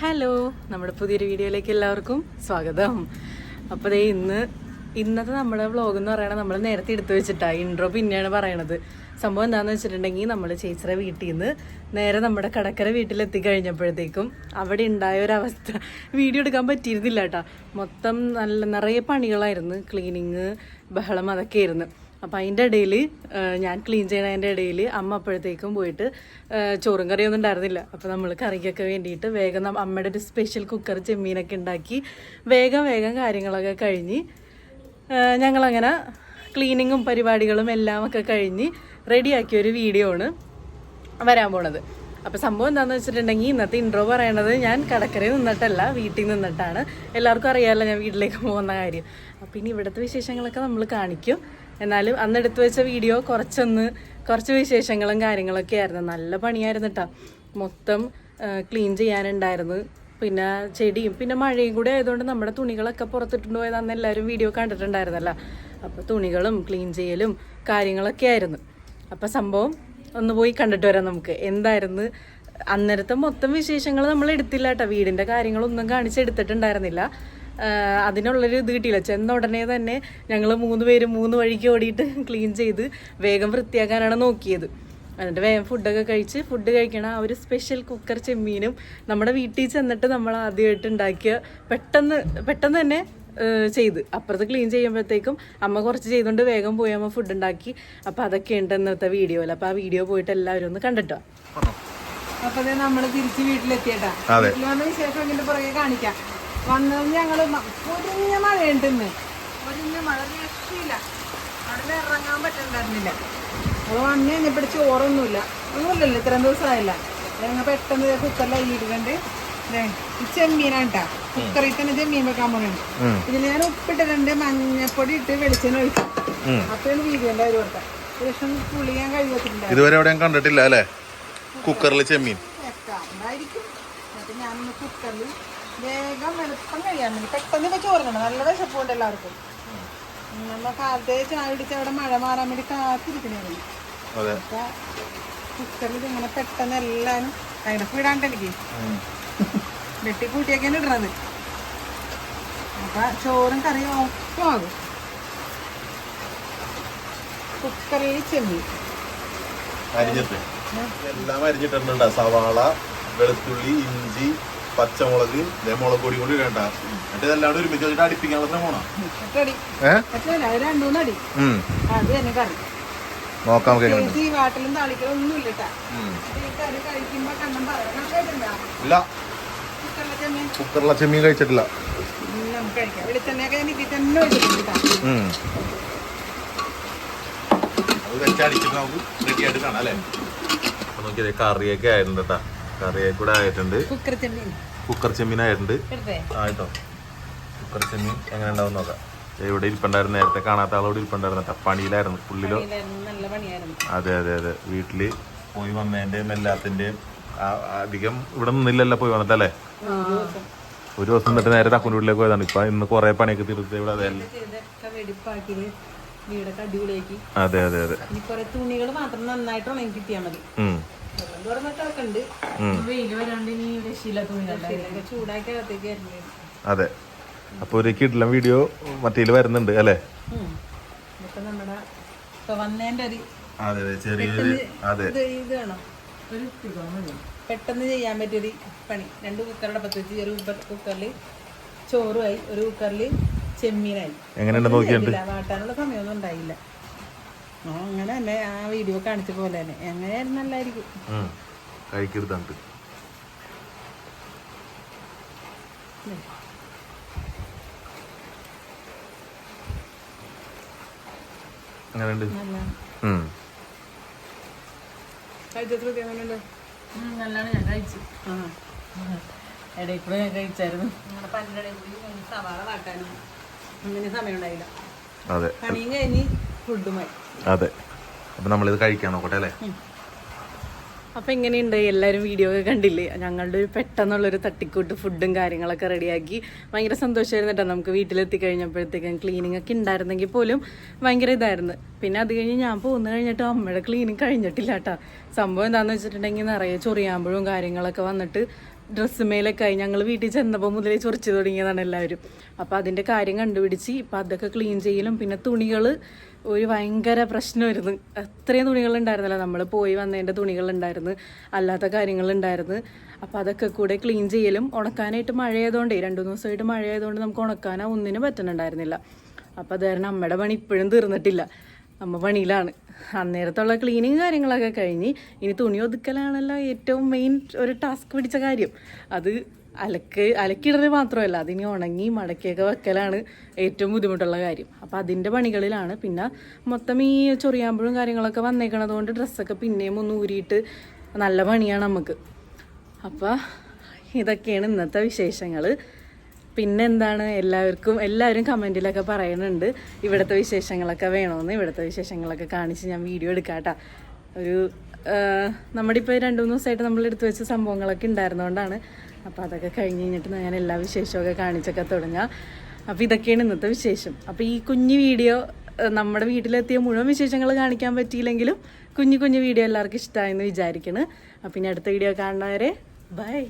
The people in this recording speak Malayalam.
ഹലോ നമ്മുടെ പുതിയൊരു വീഡിയോയിലേക്ക് എല്ലാവർക്കും സ്വാഗതം. അപ്പോൾ ദേ ഇന്ന് ഇന്നത്തെ നമ്മുടെ വ്ളോഗ് എന്ന് പറയുന്നത് നമ്മൾ നേരത്തെ എടുത്തു വെച്ചിട്ടാ ഇൻട്രോ പിന്നെയാണ് പറയണത്. സംഭവം എന്താണെന്ന് വെച്ചിട്ടുണ്ടെങ്കിൽ നമ്മൾ ചേച്ചിയുടെ വീട്ടിൽ നിന്ന് നേരെ നമ്മുടെ കടക്കര വീട്ടിലെത്തി കഴിഞ്ഞപ്പോഴത്തേക്കും അവിടെ ഉണ്ടായ ഒരു അവസ്ഥ. വീഡിയോ എടുക്കാൻ പറ്റിയിരുന്നില്ല കേട്ടാ. മൊത്തം നല്ല നിറയെ പണികളായിരുന്നു. ക്ലീനിങ് ബഹളം അതൊക്കെ ആയിരുന്നു. അപ്പം അതിന്റെ ഇടയിൽ ഞാൻ ക്ലീൻ ചെയ്യണതിന്റെ ഇടയിൽ അമ്മ അപ്പോഴത്തേക്കും പോയിട്ട് ചോറും കറിയൊന്നും ഉണ്ടായിരുന്നില്ല. അപ്പോൾ നമ്മൾ കറിക്കൊക്കെ വേണ്ടിയിട്ട് വേഗം അമ്മയുടെ ഒരു സ്പെഷ്യൽ കുക്കർ ചെമ്മീനൊക്കെ ഉണ്ടാക്കി വേഗം വേഗം കാര്യങ്ങളൊക്കെ കഴിഞ്ഞ് ഞങ്ങളങ്ങനെ ക്ലീനിങ്ങും പരിപാടികളും എല്ലാം ഒക്കെ കഴിഞ്ഞ് റെഡിയാക്കിയ ഒരു വീഡിയോ ആണ് വരാൻ പോണത്. അപ്പോൾ സംഭവം എന്താണെന്ന് വെച്ചിട്ടുണ്ടെങ്കിൽ ഇന്നത്തെ ഇൻട്രോ പറയണത് ഞാൻ കടക്കരയിൽ നിന്നിട്ടല്ല വീട്ടിൽ നിന്നിട്ടാണ്. എല്ലാവർക്കും അറിയാമല്ലോ ഞാൻ വീട്ടിലേക്ക് പോകുന്ന കാര്യം. അപ്പോൾ ഇനി ഇവിടുത്തെ വിശേഷങ്ങളൊക്കെ നമ്മൾ കാണിക്കും. എന്നാലും അന്ന് എടുത്തു വെച്ച വീഡിയോ കുറച്ചൊന്ന് കുറച്ച് വിശേഷങ്ങളും കാര്യങ്ങളൊക്കെ ആയിരുന്നു. നല്ല പണിയായിരുന്നു കേട്ടോ മൊത്തം ക്ലീൻ ചെയ്യാനുണ്ടായിരുന്നു. പിന്നെ ചെടിയും പിന്നെ മഴയും കൂടി ആയതുകൊണ്ട് നമ്മുടെ തുണികളൊക്കെ പുറത്തിട്ടുണ്ട് പോയത് അന്ന് എല്ലാവരും വീഡിയോ കണ്ടിട്ടുണ്ടായിരുന്നല്ലോ. അപ്പോൾ തുണികളും ക്ലീൻ ചെയ്യലും കാര്യങ്ങളൊക്കെ ആയിരുന്നു. അപ്പോൾ സംഭവം ഒന്ന് പോയി കണ്ടിട്ട് വരാം നമുക്ക്. എന്തായിരുന്നു? അന്നേരത്തെ മൊത്തം വിശേഷങ്ങൾ നമ്മൾ എടുത്തില്ല കേട്ടോ വീടിന്റെ കാര്യങ്ങളൊന്നും കാണിച്ചെടുത്തിട്ടുണ്ടായിരുന്നില്ല ആഹ് അതിനുള്ളൊരു ഇത് കിട്ടിയില്ല. ചെന്ന ഉടനെ തന്നെ ഞങ്ങൾ മൂന്ന് പേര് മൂന്ന് വഴിക്ക് ഓടിയിട്ട് ക്ലീൻ ചെയ്ത് വേഗം വൃത്തിയാക്കാനാണ് നോക്കിയത്. എന്നിട്ട് വേഗം ഫുഡൊക്കെ കഴിച്ച് ഫുഡ് കഴിക്കണ ആ ഒരു സ്പെഷ്യൽ കുക്കർ ചെമ്മീനും നമ്മുടെ വീട്ടിൽ ചെന്നിട്ട് നമ്മൾ ആദ്യമായിട്ട് ഉണ്ടാക്കിയ പെട്ടെന്ന് പെട്ടെന്ന് തന്നെ ചെയ്ത്. അപ്പുറത്ത് ക്ലീൻ ചെയ്യുമ്പോഴത്തേക്കും അമ്മ കുറച്ച് ചെയ്തുകൊണ്ട് വേഗം പോയി അമ്മ ഫുഡ് ഉണ്ടാക്കി. അപ്പം അതൊക്കെ ഉണ്ട് ഇന്നത്തെ വീഡിയോയിൽ. അപ്പം ആ വീഡിയോ പോയിട്ട് എല്ലാവരും ഒന്ന് കണ്ടിട്ടോ? അപ്പൊ ദേ നമ്മൾ തിരിച്ച് വീട്ടിലെത്തിയട്ടാ. വീട്ടിൽ വന്ന വിശേഷം ഇതിന്റെ പുറകെ കാണിക്കാം. വന്നത് ഞങ്ങൾ മ- പൊരിഞ്ഞ മഴയുണ്ട് ഇന്ന്. പൊരിഞ്ഞ മഴ രക്ഷയില്ല. അവിടെ ഇറങ്ങാൻ പറ്റണ്ടായിരുന്നില്ല. അത് വന്ന് കഴിഞ്ഞപ്പോൾ ചോറൊന്നുമില്ല. ഒന്നുമില്ലല്ലോ ഇത്രയും ദിവസമായില്ല. ഞങ്ങൾ പെട്ടെന്ന് കുക്കറിൽ അരിയിട്ടുണ്ട് ഈ ചെമ്മീനാണ് കേട്ടോ കുക്കറിൽ തന്നെ ചെമ്മീൻ വെക്കാൻ പോകുന്നുണ്ട് ഇതിൽ ഞാൻ ഉപ്പിട്ടിട്ടുണ്ട് മഞ്ഞപ്പൊടി ഇട്ട് വെളിച്ചെണ്ണ ഒഴിച്ചു. അപ്പോഴാണ് വീഡിയോന്റെ ഒരു കൊടുത്ത ശേഷം പുളി ഞാൻ കഴുകത്തിട്ടുണ്ടായിരുന്നു ഇതുവരെ എവിടെയും കണ്ടിട്ടില്ല അല്ലേ? കുക്കറിൽ ചെമ്മീൻ. ഉണ്ടായിരിക്കും. എന്നിട്ട് ഞാനൊന്ന് കുക്കറിൽ വേഗം എളുപ്പം കഴിയാൻ വേണ്ടി. പെട്ടെന്ന് ഇപ്പൊ ചോറ് വേണം നല്ല വിശപ്പുണ്ട് എല്ലാവർക്കും. നമ്മൾ കാലത്തെ ചായ പിടിച്ച് അവിടെ മഴ മാറാൻ വേണ്ടി കാത്തിരിക്കണേ അതെ. അപ്പൊ കുക്കറിൽ ഇങ്ങനെ പെട്ടെന്ന് എല്ലാവരും അതിനെ വിടാണ്ട് എനിക്ക്. വെട്ടി കൂട്ടിയൊക്കെയാണ് ഇടണത് അപ്പൊ ചോറും കറിയും ഒപ്പമാകും കുക്കറിൽ ചെമ്മീൻ. അരിഞ്ഞിട്ട്. എല്ലാം അരിഞ്ഞിട്ടുണ്ട് സവാള വെളുത്തുള്ളി ഇഞ്ചി പച്ചമുളക് മുളക് പൊടി കൊണ്ട് ഇടണ്ട. എന്നിട്ട് ഇതെല്ലാം കൂടി ഒരുമിച്ച് വെച്ചിട്ട് അടിപ്പിക്കാനുള്ള ശ്രമമാണോ നോക്കാം ഇല്ല. കുക്കറിലെ ചെമ്മീൻ? കഴിച്ചിട്ടില്ല. അത് വെച്ചടിച്ചിട്ട് നമുക്ക് റെഡി ആയിട്ട് കാണാം അല്ലേ നോക്കിയത് കറിയൊക്കെ ആയിരുന്നു കേട്ടാ കറിയൊക്കെ കൂടെ ആയിട്ടുണ്ട്. കുക്കർ ചെമ്മീൻ ആയിട്ടുണ്ട് ആയിട്ടോ കുക്കർ ചെമ്മീൻ എങ്ങനെ ഉണ്ടാവും നോക്കാം. ഇവിടെ ഇരിപ്പുണ്ടായിരുന്നു. നേരത്തെ കാണാത്ത ആളോട് ഇരിപ്പുണ്ടായിരുന്നു. പണിയിലായിരുന്നു. പുള്ളിലോ അതെ അതെ അതെ. വീട്ടിൽ പോയി വന്നതിന്റെയും എല്ലാത്തിന്റെയും അധികം ഇവിടെ നിന്നില്ലല്ലോ പോയി വന്നിട്ടല്ലേ? ഒരു ദിവസം എന്നിട്ട് നേരെ തക്കുന്റെ വീട്ടിലേക്ക് പോയതാണ്. ഇപ്പൊ ഇന്ന് കുറെ പണിയൊക്കെ തീർത്ത് ഇവിടെ അതെ. അതെ അതെ തുണികൾ മാത്രം നന്നായിട്ട് ഉണങ്ങി കിട്ടിയാൽ മതി. അതെ. അപ്പൊ ഒരു കിടിലം വീഡിയോ മറ്റേൽ വരുന്നുണ്ട് അല്ലേ? അതെ ചെറിയൊരു അതെ. പെട്ടെന്ന് ചെയ്യാൻ പറ്റിയൊരു പണി. രണ്ട് കുക്കറുടെ പത്ത് വെച്ച് ഒരു കുക്കറിൽ ചോറുമായി ഒരു കുക്കറിൽ ചെമ്മീനായി. എങ്ങനെയുണ്ട് നോക്കിയിട്ട് ഇല്ല, വാട്ടാനുള്ള സമയമൊന്നും ഉണ്ടായില്ല. അങ്ങനെ തന്നെ ആ വീഡിയോ കാണിച്ച പോലെ തന്നെ. എങ്ങനെയായിരുന്നു നല്ലായിരിക്കും. കഴിക്കരുതാണ്ട് നല്ലാണ്. ഞാൻ കഴിച്ചു. ആ. ഇടയിൽ കൂടെ ഞാൻ കഴിച്ചായിരുന്നു. കൂടി സവാള വാട്ടാനും അങ്ങനെ സമയം ഉണ്ടായില്ല. അതെ. പണിയും കഴിഞ്ഞ് ഫുഡുമായി അതെ. അപ്പൊ നമ്മളിത് കഴിക്കാൻ നോക്കട്ടെ അല്ലേ? അപ്പം എങ്ങനെയുണ്ട് എല്ലാവരും വീഡിയോ ഒക്കെ കണ്ടില്ലേ? ഞങ്ങളുടെ ഒരു പെട്ടെന്നുള്ളൊരു തട്ടിക്കൂട്ട് ഫുഡും കാര്യങ്ങളൊക്കെ റെഡിയാക്കി ഭയങ്കര സന്തോഷമായിരുന്നു കേട്ടോ. നമുക്ക് വീട്ടിലെത്തി കഴിഞ്ഞപ്പോഴത്തേക്കും ക്ലീനിങ് ഒക്കെ ഉണ്ടായിരുന്നെങ്കിൽ പോലും ഭയങ്കര ഇതായിരുന്നു. പിന്നെ അത് കഴിഞ്ഞ് ഞാൻ പോന്നു കഴിഞ്ഞിട്ട് അമ്മയുടെ ക്ലീനിങ് കഴിഞ്ഞിട്ടില്ല കേട്ടോ. സംഭവം എന്താണെന്ന് വെച്ചിട്ടുണ്ടെങ്കിൽ നിറയെ ചൊറിയാമ്പഴും കാര്യങ്ങളൊക്കെ വന്നിട്ട് ഡ്രസ്സുമേലൊക്കെ ആയി. ഞങ്ങൾ വീട്ടിൽ ചെന്നപ്പോൾ മുതലേ ചൊറിച്ചു തുടങ്ങിയതാണ് എല്ലാവരും. അപ്പോൾ അതിന്റെ കാര്യം കണ്ടുപിടിച്ച് ഇപ്പം അതൊക്കെ ക്ലീൻ ചെയ്യലും. പിന്നെ തുണികൾ ഒരു ഭയങ്കര പ്രശ്നമായിരുന്നു. അത്രയും തുണികളുണ്ടായിരുന്നല്ലോ. നമ്മൾ പോയി വന്നതിന്റെ തുണികളുണ്ടായിരുന്നു. അല്ലാത്ത കാര്യങ്ങളുണ്ടായിരുന്നു. അപ്പോൾ അതൊക്കെ കൂടെ ക്ലീൻ ചെയ്യലും. ഉണക്കാനായിട്ട് മഴയായതുകൊണ്ടേ രണ്ട് മൂന്ന് ദിവസമായിട്ട് മഴയായതുകൊണ്ട് നമുക്ക് ഉണക്കാനോ ഒന്നിനും പറ്റുന്നുണ്ടായിരുന്നില്ല അപ്പോൾ അത് കാരണം അമ്മയുടെ പണി ഇപ്പോഴും തീർന്നിട്ടില്ല. അമ്മ പണിയിലാണ്. അന്നേരത്തുള്ള ക്ലീനിങ് കാര്യങ്ങളൊക്കെ കഴിഞ്ഞ് ഇനി തുണി ഒതുക്കലാണല്ലോ ഏറ്റവും മെയിൻ ഒരു ടാസ്ക് പിടിച്ച കാര്യം. അത് അലക്ക് അലക്കിടുന്നത് മാത്രമല്ല അതിനി ഉണങ്ങി മടക്കിയൊക്കെ വെക്കലാണ് ഏറ്റവും ബുദ്ധിമുട്ടുള്ള കാര്യം. അപ്പോൾ അതിന്റെ പണികളിലാണ്. പിന്നെ മൊത്തം ഈ ചൊറിയാമ്പഴും കാര്യങ്ങളൊക്കെ വന്നേക്കണത് കൊണ്ട് ഡ്രസ്സൊക്കെ പിന്നെയും ഒന്ന് ഊരിയിട്ട് നല്ല പണിയാണ് നമുക്ക് അപ്പോൾ ഇതൊക്കെയാണ് ഇന്നത്തെ വിശേഷങ്ങൾ പിന്നെ എന്താണ് എല്ലാവർക്കും എല്ലാവരും കമന്റിലൊക്കെ പറയുന്നുണ്ട്. ഇവിടുത്തെ വിശേഷങ്ങളൊക്കെ വേണമെന്ന് ഇവിടുത്തെ വിശേഷങ്ങളൊക്കെ കാണിച്ച് ഞാൻ വീഡിയോ എടുക്കാട്ടാ ഒരു നമ്മുടെ ഇപ്പോൾ രണ്ട് മൂന്ന് ദിവസമായിട്ട് നമ്മൾ എടുത്തു വെച്ച സംഭവങ്ങളൊക്കെ ഉണ്ടായിരുന്നതുകൊണ്ടാണ് അപ്പോൾ അതൊക്കെ കഴിഞ്ഞ് കഴിഞ്ഞിട്ട് ഞാൻ എല്ലാ വിശേഷമൊക്കെ കാണിച്ചൊക്കെ തുടങ്ങാം. അപ്പോൾ ഇതൊക്കെയാണ് ഇന്നത്തെ വിശേഷം. അപ്പോൾ ഈ കുഞ്ഞു വീഡിയോ നമ്മുടെ വീട്ടിലെത്തിയ മുഴുവൻ വിശേഷങ്ങൾ കാണിക്കാൻ പറ്റിയില്ലെങ്കിലും കുഞ്ഞു കുഞ്ഞു വീഡിയോ എല്ലാവർക്കും ഇഷ്ടമായെന്ന് വിചാരിക്കുന്നു അപ്പം ഇനി അടുത്ത വീഡിയോ കാണുന്നവരെ ബൈ.